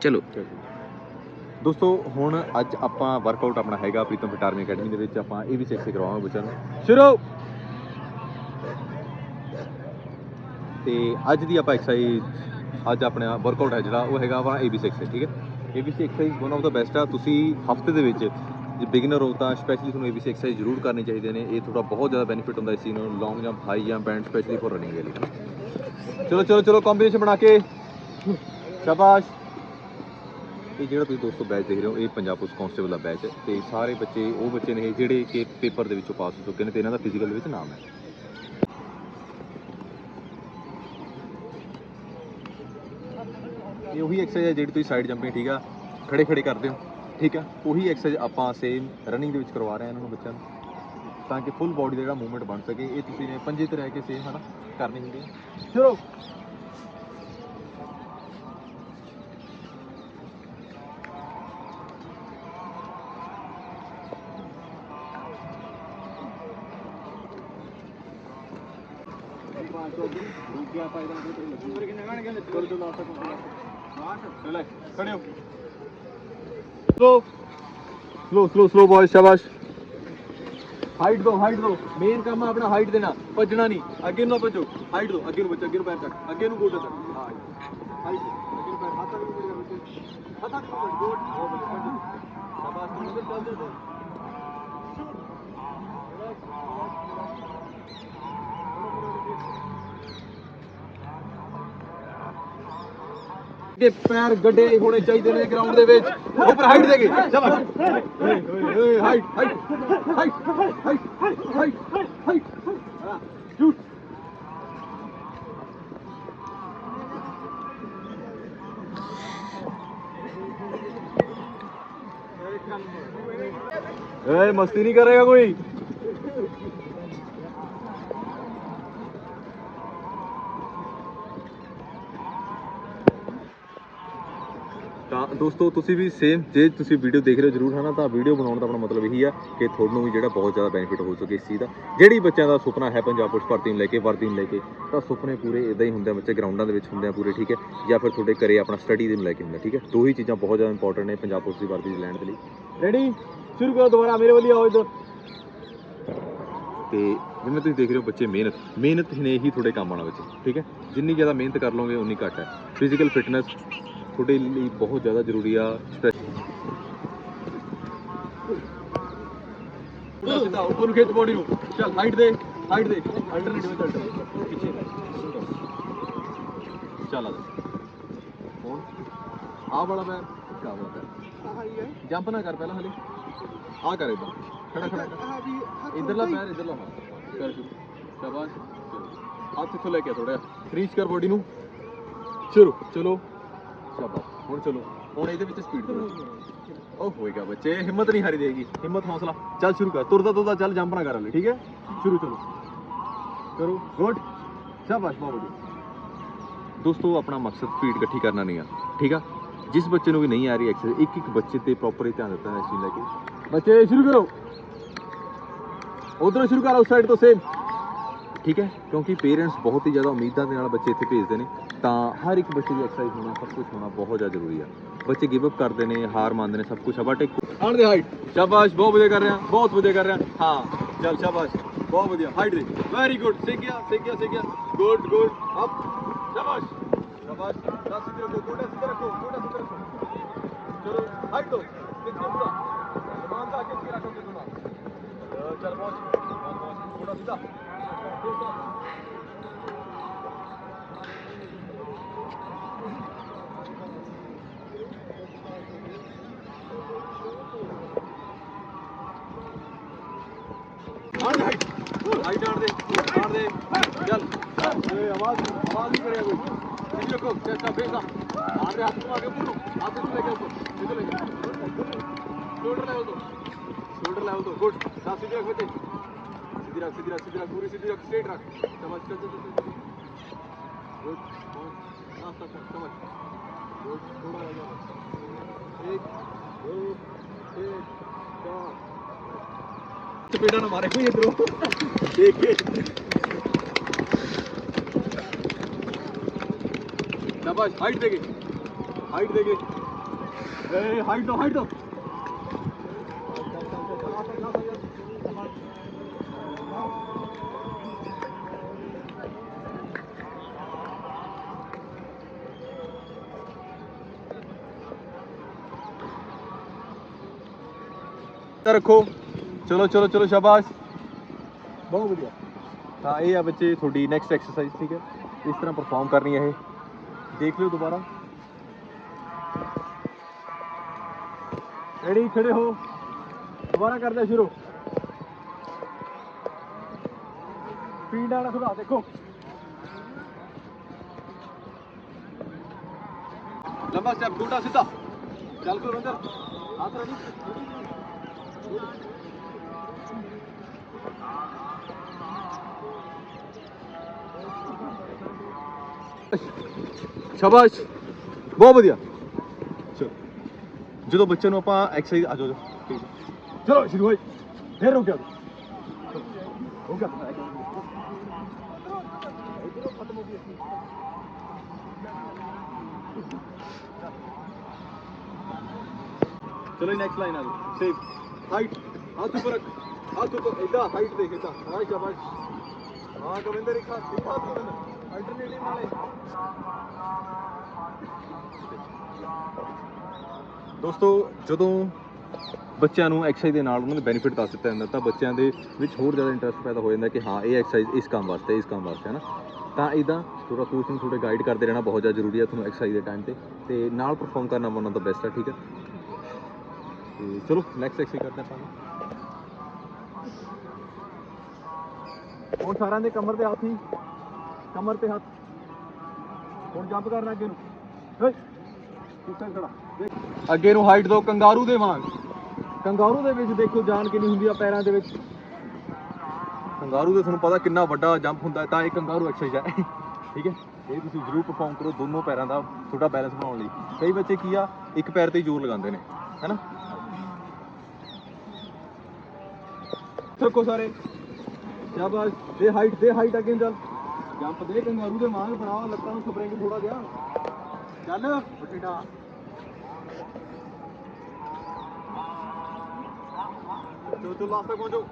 ਚਲੋ। ਦੋਸਤੋ, ਹੁਣ ਅੱਜ ਆਪਾਂ ਵਰਕਆਊਟ ਆਪਣਾ ਹੈਗਾ ਪ੍ਰੀਤਮ ਫਿਟ ਆਰਮੀ ਅਕੈਡਮੀ ਦੇ ਵਿੱਚ। ਆਪਾਂ ਇਹ ਵੀ ਸਿੱਖ ਸਿੱਖ ਕਰਵਾਵਾਂਗੇ ਬੱਚਿਆਂ ਨੂੰ। ਸ਼ੁਰੂ! ਤੇ ਅੱਜ ਦੀ ਆਪਾਂ ਐਕਸਰਸਾਈਜ਼ ਅੱਜ ਆਪਣਾ ਵਰਕਆਊਟ ਹੈ ਜਿਹੜਾ, ਉਹ ਹੈਗਾ ਆਪਣਾ ABC ਐਕਸਰਸਾਈਜ਼ ਠੀਕ ਹੈ? ABC exercise one of the best ਆ। ਤੁਸੀਂ ਹਫ਼ਤੇ ਦੇ ਵਿੱਚ ਜੇ ਬਿਗਨਰ ਹੋ ਤਾਂ ਸਪੈਸ਼ਲੀ ਤੁਹਾਨੂੰ ABC ਐਕਸਰਸਾਈਜ਼ ਜ਼ਰੂਰ ਕਰਨੀ ਚਾਹੀਦੇ ਨੇ। ਇਹ ਤੁਹਾਡਾ ਬਹੁਤ ਜ਼ਿਆਦਾ ਬੈਨੀਫਿਟ ਹੁੰਦਾ ਇਸ ਚੀਜ਼ ਨੂੰ। Long jump high jump and specially for running ਦੇ ਲਈ ਚਲੋ ਚਲੋ ਚਲੋ ਕੰਬੀਨੇਸ਼ਨ ਬਣਾ ਕੇ। ਸ਼ਾਬਾਸ਼! ਇਹ ਜਿਹੜਾ ਤੁਸੀਂ ਦੋਸਤੋ ਬੈਚ ਦੇਖ ਰਹੇ ਹੋ, ਇਹ ਪੰਜਾਬ ਪੁਲਿਸ ਕਾਂਸਟੇਬਲ ਦਾ ਬੈਚ ਹੈ ਤੇ ਸਾਰੇ ਬੱਚੇ, ਉਹ ਬੱਚੇ ਨੇ ਜਿਹੜੇ ਕਿ ਪੇਪਰ ਦੇ ਵਿੱਚੋਂ ਪਾਸ ਹੋ ਚੁੱਕੇ ਨੇ ਤੇ ਇਹਨਾਂ ਦਾ ਫਿਜ਼ੀਕਲ ਦੇ ਵਿੱਚ ਨਾਮ ਹੈ। ਇਹ ਉਹੀ ਐਕਸਰਸਾਈਜ਼ ਜਿਹੜੀ ਤੁਸੀਂ ਸਾਈਡ ਜੰਪਿੰਗ ਠੀਕ ਆ, ਖੜੇ ਖੜੇ ਕਰਦੇ ਹੋ, ਠੀਕ ਆ? ਉਹੀ ਐਕਸਰਸਾਈਜ਼ ਆਪਾਂ ਸੇਮ ਰਨਿੰਗ ਦੇ ਵਿੱਚ ਕਰਵਾ ਰਹੇ ਹਾਂ ਇਹਨਾਂ ਨੂੰ ਬੱਚਿਆਂ ਨੂੰ, ਤਾਂ ਕਿ ਫੁੱਲ ਬਾਡੀ ਦਾ ਜਿਹੜਾ ਮੂਵਮੈਂਟ ਬਣ ਸਕੇ, ਇਹ ਤੁਸੀਂ ਨੇ ਪੰਜੇ ਤੇ ਰਹਿ ਕੇ ਸੇਮ ਹਨਾ, ਕਰਨੀ ਹੁੰਦੀ ਹੈ। ਚਲੋ ਖੜੇ ਹੋ। Slow slow slow slow height ਦੋ ਹਾਈਟ ਦੋ। ਮੇਨ ਕੰਮ ਆਪਣਾ ਹਾਈਟ ਦੇਣਾ, ਭੱਜਣਾ ਨਹੀਂ। ਅੱਗੇ ਨੂੰ ਭੱਜੋ। ਹਾਈਟ ਦੋ, ਅੱਗੇ ਨੂੰ ਬੱਚੋ, ਅੱਗੇ ਨੂੰ ਪੈਰ ਚੱਕ। ਅੱਗੇ ਨੂੰ ਗੋਡਾ ਚੱਕ। ਹਾਂ ਹਾਈਟ ਅੱਗੇ ਨੂੰ ਪੈਰ ਹੱਥ ਅੱਗੇ ਨੂੰ ਬੱਚੇ। ਹੱਥ ਅੱਗੇ ਨੂੰ ਗੋਡ ਸ਼ਾਬਾਸ਼ ਤੂੰ ਅੰਦਰ ਚੱਲ ਜਾ ਪੈਰ ਗੱਡੇ ਹੋਣੇ ਚਾਹੀਦੇ ਨੇ ਗਰਾਊਂਡ ਦੇ ਵਿੱਚ। ਉੱਪਰ ਹਾਈਟ ਦੇ ਕੇ ਸ਼ਾਬਾਸ਼ height height height height height height shoot ਏ ਮਸਤੀ ਨਹੀਂ ਕਰੇਗਾ ਕੋਈ। ਦੋਸਤੋ ਤੁਸੀਂ ਵੀ ਸੇਮ ਜੇ ਤੁਸੀਂ ਵੀਡੀਓ ਦੇਖ ਰਹੇ ਹੋ ਜਰੂਰ ਹਨਾ ਤਾਂ ਵੀਡੀਓ ਬਣਾਉਣ ਦਾ ਆਪਣਾ ਮਤਲਬ ਇਹੀ ਆ ਕਿ ਤੁਹਾਨੂੰ ਵੀ ਜਿਹੜਾ ਬਹੁਤ ਜ਼ਿਆਦਾ ਬੈਨੀਫਿਟ ਹੋ ਸਕੇ ਇਸ ਚੀਜ਼ ਦਾ। ਜਿਹੜੀ ਬੱਚਿਆਂ ਦਾ ਸੁਪਨਾ ਹੈ ਪੰਜਾਬ ਪੁਲਿਸ ਭਰਤੀ ਨੂੰ ਲੈ ਕੇ ਵਰਦੀ ਨੂੰ ਲੈ ਕੇ ਤਾਂ ਸੁਪਨੇ ਪੂਰੇ ਇਦਾਂ ਹੀ ਹੁੰਦੇ ਆ ਬੱਚੇ ਗਰਾਊਂਡਾਂ ਦੇ ਵਿੱਚ ਹੁੰਦੇ ਆ ਪੂਰੇ ਠੀਕ ਹੈ? ਜਾਂ ਫਿਰ ਤੁਹਾਡੇ ਘਰੇ ਆਪਣਾ ਸਟੱਡੀ ਦੇ ਨੂੰ ਲੈ ਕੇ ਹੁੰਦੇ ਆ, ਠੀਕ ਹੈ? ਦੋ ਹੀ ਚੀਜ਼ਾਂ ਬਹੁਤ ਜ਼ਿਆਦਾ ਇੰਪੋਰਟੈਂਟ ਨੇ ਪੰਜਾਬ ਪੁਲਿਸ ਦੀ ਵਰਦੀ ਲੈਣ ਦੇ ਲਈ। ਰੈਡੀ ਸ਼ੁਰੂ ਕਰੋ ਦੁਬਾਰਾ ਮੇਰੇ ਵੱਲ ਆਓ ਇੱਧਰ ਤੇ ਜਿਵੇਂ ਤੁਸੀਂ ਦੇਖ ਰਹੇ ਹੋ ਬੱਚੇ ਮਿਹਨਤ ਮਿਹਨਤ ਨੇ ਹੀ ਤੁਹਾਡੇ ਕੰਮ ਆਉਣਾ ਬੱਚੇ ਠੀਕ ਹੈ? ਜਿੰਨੀ ਜ਼ਿਆਦਾ ਮਿਹਨਤ ਕਰ ਲਓਗੇ ਉਨੀ ਘੱਟ ਹੈ। ਫਿਜ਼ੀਕਲ ਫਿਟਨੈਸ ਤੁਹਾਡੇ ਲਈ ਬਹੁਤ ਜ਼ਿਆਦਾ ਜ਼ਰੂਰੀ ਆ ਸਿੱਧਾ ਉੱਪਰ ਨੂੰ ਖਿੱਚ ਬੋਡੀ ਨੂੰ ਚੱਲ ਹਾਈਟ ਦੇ ਹਾਈਟ ਦੇ। ਅਲਟਰਨੇਟ ਵਿਦ ਅਲਟਰ ਪਿੱਛੇ ਚੱਲ ਆ ਜਾ। ਹੁਣ ਆ ਵਾਲਾ ਪੈਰ ਕਾ ਵਾਲਾ ਪੈਰ ਜੰਪ ਨਾ ਕਰ ਪਹਿਲਾਂ ਹਲੇ। ਆ ਕਰ ਇਦਾਂ ਖੜਾ ਖੜਾ ਇਧਰਲਾ ਪੈਰ ਇਧਰਲਾ ਹੱਥ। ਕਰ ਸ਼ੁਰੂ। ਸ਼ਾਬਾਸ਼। ਚਲੋ। ਹੱਥ ਇੱਥੋਂ ਲੈ ਕੇ ਥੋੜਾ ਰੀਚ ਕਰ ਬੋਡੀ ਨੂੰ। ਸ਼ੁਰੂ। ਚਲੋ। ਸ਼ਾਬਾਸ਼। ਹੁਣ ਚਲੋ, ਹੁਣ ਇਹਦੇ ਵਿੱਚ ਸਪੀਡ ਕਰੋ। ਉਹ ਹੋਏਗਾ ਬੱਚੇ, ਹਿੰਮਤ ਨਹੀਂ ਹਾਰੀ ਦੇਗੀ। ਹਿੰਮਤ, ਹੌਸਲਾ। ਚੱਲ ਸ਼ੁਰੂ ਕਰ। ਤੁਰਦਾ ਤੁਰਦਾ ਚੱਲ ਜੰਪ ਨਾ ਕਰ ਹਲੇ, ਠੀਕ ਹੈ? ਸ਼ੁਰੂ ਚਲੋ। ਕਰੋ। ਗੁੱਡ। ਸ਼ਾਬਾਸ਼, ਬਹੁਤ ਵਧੀਆ। ਦੋਸਤੋ, ਆਪਣਾ ਮਕਸਦ ਸਪੀਡ ਇਕੱਠੀ ਕਰਨਾ ਨਹੀਂ ਆ, ਠੀਕ ਆ? ਜਿਸ ਬੱਚੇ ਨੂੰ ਵੀ ਨਹੀਂ ਆ ਰਹੀ ਐਕਸਰਸਾਈਜ਼ ਇੱਕ ਇੱਕ ਬੱਚੇ ਤੇ ਪ੍ਰੋਪਰ ਹੀ ਧਿਆਨ ਦਿੱਤਾ ਹੈ ਇਸ ਚੀਜ਼ ਲੈ ਕੇ। ਬੱਚੇ, ਸ਼ੁਰੂ ਕਰੋ। ਉਧਰੋਂ ਸ਼ੁਰੂ ਕਰੋ, ਉਸ ਸਾਈਡ ਤੋਂ ਸੇਮ ਠੀਕ ਹੈ? ਕਿਉਂਕਿ ਪੇਰੈਂਟਸ ਬਹੁਤ ਹੀ ਜ਼ਿਆਦਾ ਉਮੀਦਾਂ ਦੇ ਨਾਲ ਬੱਚੇ ਇੱਥੇ ਭੇਜਦੇ ਨੇ। ਤਾਂ ਹਰ ਇੱਕ ਬੱਚੇ ਦੀ ਐਕਸਰਸਾਈਜ਼ ਹੋਣਾ, ਸਭ ਕੁਝ ਹੋਣਾ ਬਹੁਤ ਜ਼ਿਆਦਾ ਜ਼ਰੂਰੀ ਆ। ਬੱਚੇ ਗਿਵ ਅਪ ਕਰਦੇ ਨੇ, ਹਾਰ ਮੰਨਦੇ ਨੇ, ਸਭ ਕੁਝ ਆ ਬਟ ਆਣ ਦੇ ਹਾਈਟ ਸ਼ਾਬਾਸ਼, ਬਹੁਤ ਵਧੀਆ ਕਰ ਰਿਹਾ, ਬਹੁਤ ਵਧੀਆ ਕਰ ਰਿਹਾ। ਹਾਂ, ਚੱਲ ਸ਼ਾਬਾਸ਼, ਬਹੁਤ ਵਧੀਆ ਹਾਈਟ ਦੇ ਵੈਰੀ ਗੁੱਡ ਸਿੱਖ ਗਿਆ ਸਿੱਖ ਗਿਆ ਸਿੱਖ ਗਿਆ। ਗੁੱਡ ਗੁੱਡ ਅਪ ਸ਼ਾਬਾਸ਼। ਸ਼ਾਬਾਸ਼, ਦਸ ਸਿੱਧੇ ਰੱਖੋ, ਗੋਡਾ ਸਿੱਧਾ ਰੱਖੋ, ਗੋਡਾ ਸਿੱਧਾ ਰੱਖੋ। ਚਲੋ ਹਾਈਟ ਦੋ, ਸਿੱਖ ਗਿਆ ਪੂਰਾ ਸਮਾਨ ਦਾ ਅੱਗੇ ਰੱਖੋ ਕਿ ਤੁਮਾ ਚੱਲ ਬਹੁਤ ਬਹੁਤ ਬਹੁਤ ਗੋਡਾ ਸਿੱਧਾ। ਆਣ ਦੇ ਹਾਈਟ ਹਾਈਟ ਆਣ ਦੇ ਆਣ ਦੇ ਚੱਲ ਓਏ ਆਵਾਜ਼ ਆਵਾਜ਼ ਨਹੀਂ ਕਰਿਆ ਕੋਈ ਸਿੱਧੀ ਰੱਖੋ ਚੈਸਟਾ ਫੇਸ ਆ ਆਣ ਦੇ ਹੱਥ ਨੂੰ ਆਗੇ ਪੁੱਟੋ ਹੱਥ ਨੂੰ ਲੈ ਕੇ ਉੱਪਰ ਇੱਧਰ ਲੈ ਸ਼ੋਲਡਰ ਲੈਵਲ ਤੋਂ ਸ਼ੋਲਡਰ ਲੈਵਲ ਤੋਂ ਗੁੱਡ ਸਾਹ ਸਿੱਧੀ ਰੱਖ ਬੱਚੇ ਸਿੱਧੀ ਰੱਖ ਸਿੱਧੀ ਰੱਖ ਸਿੱਧੀ ਰੱਖ ਪੂਰੀ ਸਿੱਧੀ ਰੱਖ ਸਟ੍ਰੇਟ ਰੱਖ ਸਮਝ ਚੱਲ ਚੱਲ ਚੱਲ ਗੁੱਡ ਨਾ ਸਟਾਪ ਕਰ ਸਮਝ ਗੁੱਡ ਥੋੜਾ ਰਹਿ ਗਿਆ ਇੱਕ ਦੋ ਤਿੰਨ ਚਾਰ ਚਪੇੜਾ ਨਾ ਮਾਰੇ ਕੋਈ ਇਧਰੋਂ। ਦੇਖ ਕੇ ਸ਼ਾਬਾਸ਼ ਹਾਈਟ ਦੇ ਕੇ। ਹਾਈਟ ਦੇ ਕੇ। ਏ ਹਾਈਟ ਦੋ ਹਾਈਟ ਦੋ। ਰੱਖੋ। ਚਲੋ ਚਲੋ ਚਲੋ ਸ਼ਾਬਾਸ਼ ਬਹੁਤ ਵਧੀਆ ਤਾਂ ਇਹ ਆ ਬੱਚੇ ਤੁਹਾਡੀ ਨੈਕਸਟ ਐਕਸਰਸਾਈਜ਼ ਠੀਕ ਹੈ ਇਸ ਤਰ੍ਹਾਂ ਪਰਫਾਰਮ ਕਰਨੀ ਹੈ ਇਹ ਦੇਖ ਲਿਓ ਦੁਬਾਰਾ ਰੈਡੀ ਖੜੇ ਹੋ ਦੁਬਾਰਾ ਕਰਦੇ ਹਾਂ ਸ਼ੁਰੂ ਸਪੀਡ ਵਾਲਾ ਖੁਦਾ ਦੇਖੋ ਲੰਬਾ ਸਟੈਪ ਗੁੰਡਾ ਸਿੱਧਾ ਚੱਲ ਕਰੋ ਅੰਦਰ ਹੱਥ ਰੈਡੀ ਸ਼ਾਬਾਸ਼। ਬਹੁਤ ਵਧੀਆ। ਚਲੋ। ਜਦੋਂ ਬੱਚੇ ਨੂੰ ਆਪਾਂ ਐਕਸਰਸਾਈਜ਼ ਆ ਜਾਓ। ਚਲੋ ਸ਼ੁਰੂ ਹੋਈ ਫੇਰ ਰੁਕ ਜਾ ਹੋ ਗਿਆ ਚਲੋ ਨੈਕਸਟ ਲਾਈਨ ਆ ਜਾਓ। ਸੇਵ ਹਾਈਟ ਹੱਥ ਉੱਪਰ ਰੱਖ। ਹੱਥ ਉੱਪਰ ਇਦਾਂ ਹਾਈਟ ਦੇਖ ਇਦਾਂ ਹਾਂ ਸ਼ਾਬਾਸ਼। ਹਾਂ ਗੋਬਿੰਦਰ ਇੱਕ ਹੱਥ ਇੱਕ ਹੱਥ ਗੋਬਿੰਦਰ ਅਲਟਰਨੇਟਿਵ ਨਾਲੇ ਦੋਸਤੋ, ਜਦੋਂ ਬੱਚਿਆਂ ਨੂੰ ਐਕਸਰਸਾਈਜ਼ ਦੇ ਨਾਲ ਉਹਨਾਂ ਦੇ ਬੈਨੀਫਿਟ ਦੱਸ ਦਿੱਤਾ ਜਾਂਦਾ, ਤਾਂ ਬੱਚਿਆਂ ਦੇ ਵਿੱਚ ਹੋਰ ਜ਼ਿਆਦਾ ਇੰਟਰਸਟ ਪੈਦਾ ਹੋ ਜਾਂਦਾ ਕਿ ਹਾਂ, ਇਹ ਐਕਸਰਸਾਈਜ਼ ਇਸ ਕੰਮ ਵਾਸਤੇ, ਇਸ ਕੰਮ ਵਾਸਤੇ ਹੈ ਨਾ ਤਾਂ ਇਦਾਂ ਥੋੜਾ ਕੋਚ ਨੂੰ ਥੋੜੇ ਗਾਈਡ ਕਰਦੇ ਰਹਿਣਾ ਬਹੁਤ ਜ਼ਿਆਦਾ ਜ਼ਰੂਰੀ ਹੈ ਤੁਹਾਨੂੰ ਐਕਸਰਸਾਈਜ਼ ਦੇ ਟਾਈਮ ਤੇ। ਤੇ ਨਾਲ ਪਰਫਾਰਮ ਕਰਨਾ ਉਹਨਾਂ ਦਾ ਬੈਸਟ ਹੈ ਠੀਕ ਹੈ ਤੇ ਚਲੋ ਨੈਕਸਟ ਐਕਸਰਸਾਈਜ਼ ਕਰਦੇ ਆਪਾਂ। ਹੁਣ ਸਾਰਿਆਂ ਦੇ ਕਮਰ ਤੇ ਹੱਥ ਹੀ ਕਮਰ ਤੇ ਹੱਥ। ਹੁਣ ਜੰਪ ਕਰਨਾ ਅੱਗੇ ਨੂੰ। ਹੇ ਕਿੱਥੇ ਖੜਾ। ਅੱਗੇ ਨੂੰ ਹਾਈਟ ਦੋ, ਕੰਗਾਰੂ ਦੇ ਵਾਂਗ। ਕੰਗਾਰੂ ਦੇ ਵਿੱਚ ਦੇਖੋ ਜਾਨ ਕਿੰਨੀ ਹੁੰਦੀ ਆ ਪੈਰਾਂ ਦੇ ਵਿੱਚ। ਕੰਗਾਰੂ ਦੇ ਤੁਹਾਨੂੰ ਪਤਾ ਕਿੰਨਾ ਵੱਡਾ ਜੰਪ ਹੁੰਦਾ ਤਾਂ ਇਹ ਕੰਗਾਰੂ ਐਕਸਰਸਾਈਜ਼ ਹੈ। ਠੀਕ ਹੈ? ਇਹ ਤੁਸੀਂ ਜ਼ਰੂਰ ਪਰਫਾਰਮ ਕਰੋ ਦੋਨੋਂ ਪੈਰਾਂ ਦਾ ਤੁਹਾਡਾ ਬੈਲੈਂਸ ਬਣਾਉਣ ਲਈ। ਕਈ ਬੱਚੇ ਕੀ ਆ, ਇੱਕ ਪੈਰ ਤੇ ਜ਼ੋਰ ਲਗਾਉਂਦੇ ਨੇ। ਹੈਨਾ ਚੱਕੋ ਸਾਰੇ। ਸ਼ਾਬਾਸ਼, ਦੇ ਹਾਈਟ ਦੇ ਹਾਈਟ ਅੱਗੇ ਨੂੰ ਚੱਲ। ਜੰਪ ਦੇ ਕੰਗਾਰੂ ਦੇ ਵਾਂਗ ਬਣਾਓ ਲੱਤਾਂ ਨੂੰ ਸਪਰਿੰਗ ਥੋੜਾ ਜਿਹਾ। ਚੱਲ ਬਟੇਡਾ ਚੋ ਚੋ ਲਾਸਟ ਤੱਕ ਪਹੁੰਚੋ।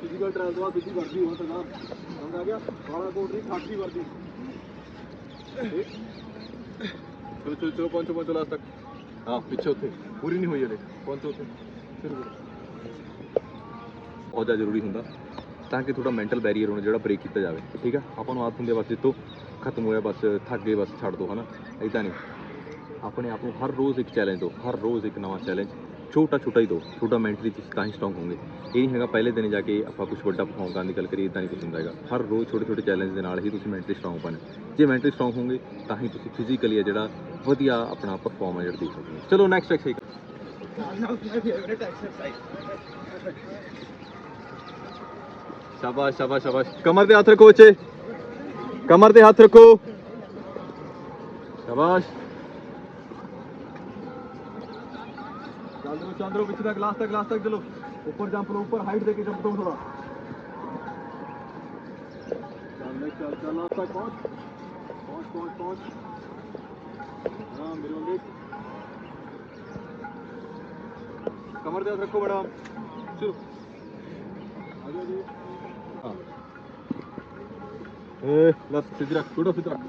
ਫਿਜ਼ੀਕਲ ਟ੍ਰਾਇਲ ਤੋਂ ਬਾਅਦ ਦੂਜੀ ਵਰਦੀ ਹੋਣ ਸਰਦਾਰ ਸਮਝ ਆ ਗਿਆ? ਵਾਲਾ ਕੋਟ ਦੀ ਖਾਕੀ ਵਰਦੀ। ਠੀਕ। ਚਲੋ ਚਲੋ ਚਲੋ, ਪਹੁੰਚੋ ਪਹੁੰਚੋ ਲਾਸਟ ਤੱਕ। ਹਾਂ, ਪਿੱਛੇ ਉੱਥੇ। ਪੂਰੀ ਨਹੀਂ ਹੋਈ ਹਲੇ। ਪਹੁੰਚੋ ਉੱਥੇ। ਸ਼ੁਰੂ ਕਰੋ। ਬਹੁਤ ਜ਼ਿਆਦਾ ਜ਼ਰੂਰੀ ਹੁੰਦਾ ਤਾਂ ਕਿ ਤੁਹਾਡਾ ਮੈਂਟਲ ਬੈਰੀਅਰ ਹੋਣਾ ਜਿਹੜਾ ਬ੍ਰੇਕ ਕੀਤਾ ਜਾਵੇ। ਠੀਕ ਆ? ਆਪਾਂ ਨੂੰ ਆਦਤ ਹੁੰਦੀ ਆ ਬਸ ਜਿੱਤੋਂ, ਖਤਮ ਹੋਇਆ, ਬਸ ਥੱਕ ਗਏ, ਬਸ ਛੱਡ ਦੋ, ਹਨਾ? ਇਦਾਂ ਨਹੀਂ। ਆਪਣੇ ਆਪ ਨੂੰ ਹਰ ਰੋਜ਼ ਇੱਕ ਚੈਲੰਜ ਦਿਓ, ਹਰ ਰੋਜ਼ ਇੱਕ ਨਵਾਂ ਚੈਲੰਜ ਛੋਟਾ ਛੋਟਾ ਹੀ ਦਿਓ ਛੋਟਾ ਮੈਂਟਲੀ ਤੁਸੀਂ ਤਾਂ ਹੀ ਸਟਰੋਂਗ ਹੋਵੋਗੇ। ਇਹ ਨਹੀਂ ਹੈਗਾ ਪਹਿਲੇ ਦਿਨ ਜਾ ਕੇ ਆਪਾਂ ਕੁਝ ਵੱਡਾ ਪਰਫਾਰਮ ਕਰਨ ਦੀ ਗੱਲ ਕਰੀਏ ਇਦਾਂ ਨਹੀਂ ਕੁਝ ਹੁੰਦਾ ਹੈਗਾ। ਹਰ ਰੋਜ਼ ਛੋਟੇ ਛੋਟੇ ਚੈਲੰਜ ਦੇ ਨਾਲ ਹੀ ਤੁਸੀਂ ਮੈਂਟਲੀ ਸਟਰੋਂਗ ਬਣੇ। ਜੇ ਮੈਂਟਲੀ ਸਟਰੋਂਗ ਹੋਵੋਗੇ, ਤਾਂ ਹੀ ਤੁਸੀਂ ਫਿਜ਼ੀਕਲੀ ਆ ਜਿਹੜਾ ਵਧੀਆ ਆਪਣਾ ਪਰਫਾਰਮ ਜਿਹੜਾ ਦੇ ਸਕਦੇ ਚਲੋ ਨੈਕਸਟ ਐਕਸਰਸਾਈਜ਼ शाबाश शाबाश शाबाश। कमर पे हाथ रखो बच्चे। कमर पे हाथ रखो। शाबाश। चल दो दो तक तक चलो। ऊपर जंप लो ऊपर हाइट देके जंप थोड़ा। चल चल चल तक पहुँच पहुँच पहुँच पहुँच हाँ मेरे कमर हाथ रखो चलो। आगे आगे। हाँ ਏ ਲੱਤ ਸਿੱਧੀ ਰੱਖ ਛੋੜੋ ਸਿੱਧੀ ਰੱਖ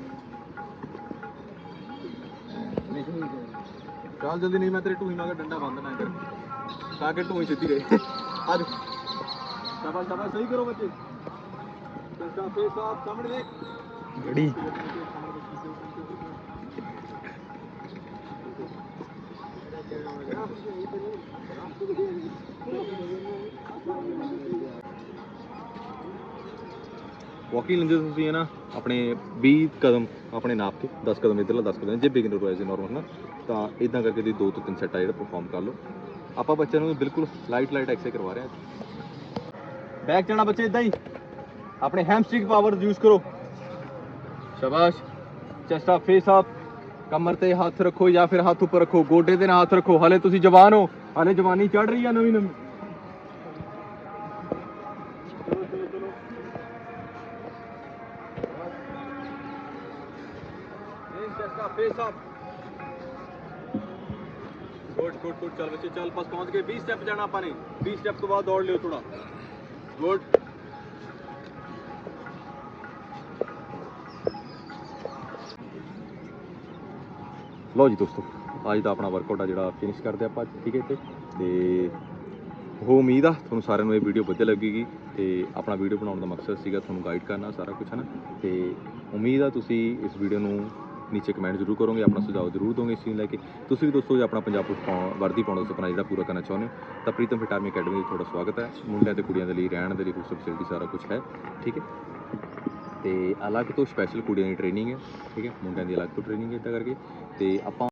ਚੱਲ ਜਲਦੀ ਨਹੀਂ ਮੈਂ ਤੇਰੇ ਢੂਹੀ ਮਾਂਗਾ ਡੰਡਾ ਬੰਦ ਨਾ ਕਰ ਤਾਂ ਕਿ ਢੂਹੀ ਸਿੱਧੀ ਰਹੇ ਆ ਦੇਖ ਸ਼ਾਬਾਸ਼ ਸ਼ਾਬਾਸ਼ ਸਹੀ ਕਰੋ ਬੱਚੇ ਸਿੱਧਾ ਫੇਸ ਆਫ ਸਾਹਮਣੇ ਦੇਖ ਗੜੀ Thank you. ਵਾਕਿੰਗ ਲੈਂਦੇ ਤੁਸੀਂ ਹੈ ਨਾ ਆਪਣੇ 20 ਕਦਮ ਆਪਣੇ ਨਾਪ ਕੇ 10 ਕਦਮ ਇੱਧਰਲਾ 10 ਕਦਮ ਜੇ ਬਿਗਨਰ ਹੋਇਆ ਸੀ ਨਾਰਮਲ ਨਾ, ਤਾਂ ਇਦਾਂ ਕਰਕੇ ਤੁਸੀਂ ਦੋ ਤੋਂ ਤਿੰਨ ਸੈੱਟ ਜਿਹੜਾ ਪਰਫਾਰਮ ਕਰ ਲਓ। ਆਪਾਂ ਬੱਚਿਆਂ ਨੂੰ ਬਿਲਕੁਲ ਲਾਈਟ ਲਾਈਟ ਐਕਸਰਸਾਈਜ਼ ਕਰਵਾ ਰਹੇ ਹਾਂ। ਬੈਕ ਚੜਨਾ ਬੱਚੇ ਇਦਾਂ ਹੀ। ਆਪਣੇ ਹੈਮਸਟ੍ਰਿੰਗ ਪਾਵਰ ਯੂਜ਼ ਕਰੋ। ਸ਼ਾਬਾਸ਼। ਚੈਸਟ ਅਪ ਫੇਸ ਅਪ ਕਮਰ ਤੇ ਹੱਥ ਰੱਖੋ ਜਾਂ ਫਿਰ ਹੱਥ ਉੱਪਰ ਰੱਖੋ, ਗੋਡੇ ਤੇ ਨਾਲ ਹੱਥ ਰੱਖੋ। ਹਲੇ ਤੁਸੀਂ ਜਵਾਨ ਹੋ। ਹਲੇ ਜਵਾਨੀ ਚੜ ਰਹੀ ਆ ਨਵੀਂ ਨਵੀਂ। ਗੁੱਡ ਗੁੱਡ ਗੁੱਡ ਚੱਲ ਬੱਚੇ ਚੱਲ ਬਸ ਪਹੁੰਚ ਗਏ। 20 ਸਟੈਪ ਜਾਣਾ ਆਪਾਂ ਨੇ। 20 ਸਟੈਪ ਤੋਂ ਬਾਅਦ ਦੌੜ ਲਓ ਜੀ ਦੋਸਤੋ, ਅੱਜ ਦਾ ਆਪਣਾ ਵਰਕਆਊਟ ਆ ਜਿਹੜਾ ਫਿਨਿਸ਼ ਕਰਦੇ ਆਪਾਂ ਠੀਕ ਹੈ ਤੇ ਤੇ ਉਹ ਉਮੀਦ ਆ ਤੁਹਾਨੂੰ ਸਾਰਿਆਂ ਨੂੰ ਇਹ ਵੀਡੀਓ ਵਧੀਆ ਲੱਗੇਗੀ। ਤੇ ਆਪਣਾ ਵੀਡੀਓ ਬਣਾਉਣ ਦਾ ਮਕਸਦ ਸੀਗਾ ਤੁਹਾਨੂੰ ਗਾਈਡ ਕਰਨਾ ਸਾਰਾ ਕੁਝ ਹੈ ਨਾ? ਤੇ ਉਮੀਦ ਆ ਤੁਸੀਂ ਇਸ ਵੀਡੀਓ ਨੂੰ ਨੀਚੇ ਕਮੈਂਟ ਜ਼ਰੂਰ ਕਰੋਗੇ, ਆਪਣਾ ਸੁਝਾਅ ਜ਼ਰੂਰ ਦੋਗੇ ਇਸ ਨੂੰ ਲੈ ਕੇ। ਤੁਸੀਂ ਵੀ ਦੋਸਤੋ ਜੇ ਆਪਣਾ ਪੰਜਾਬ ਪੁਲਿਸ ਪਾਉਣ ਵਰਦੀ ਪਾਉਣ ਦਾ ਸੁਪਨਾ ਜਿਹੜਾ ਪੂਰਾ ਕਰਨਾ ਚਾਹੁੰਦੇ ਹੋ, ਤਾਂ ਪ੍ਰੀਤਮ ਫਿਟ ਆਰਮੀ ਅਕੈਡਮੀ ਵਿੱਚ ਤੁਹਾਡਾ ਸਵਾਗਤ ਹੈ। ਮੁੰਡਿਆਂ ਤੇ ਕੁੜੀਆਂ ਦੇ ਲਈ, ਰਹਿਣ ਦੇ ਲਈ ਹੋਸਟਲ ਫੈਸਿਲਿਟੀ ਸਾਰਾ ਕੁਝ ਹੈ, ਠੀਕ ਹੈ? ਤੇ ਅਲੱਗ ਤੋਂ ਸਪੈਸ਼ਲ ਕੁੜੀਆਂ ਦੀ ਟ੍ਰੇਨਿੰਗ ਹੈ, ਠੀਕ ਹੈ? ਮੁੰਡਿਆਂ ਦੀ ਅਲੱਗ ਤੋਂ ਟ੍ਰੇਨਿੰਗ ਹੈ ਇੱਦਾਂ ਕਰਕੇ। ਤੇ ਆਪਾਂ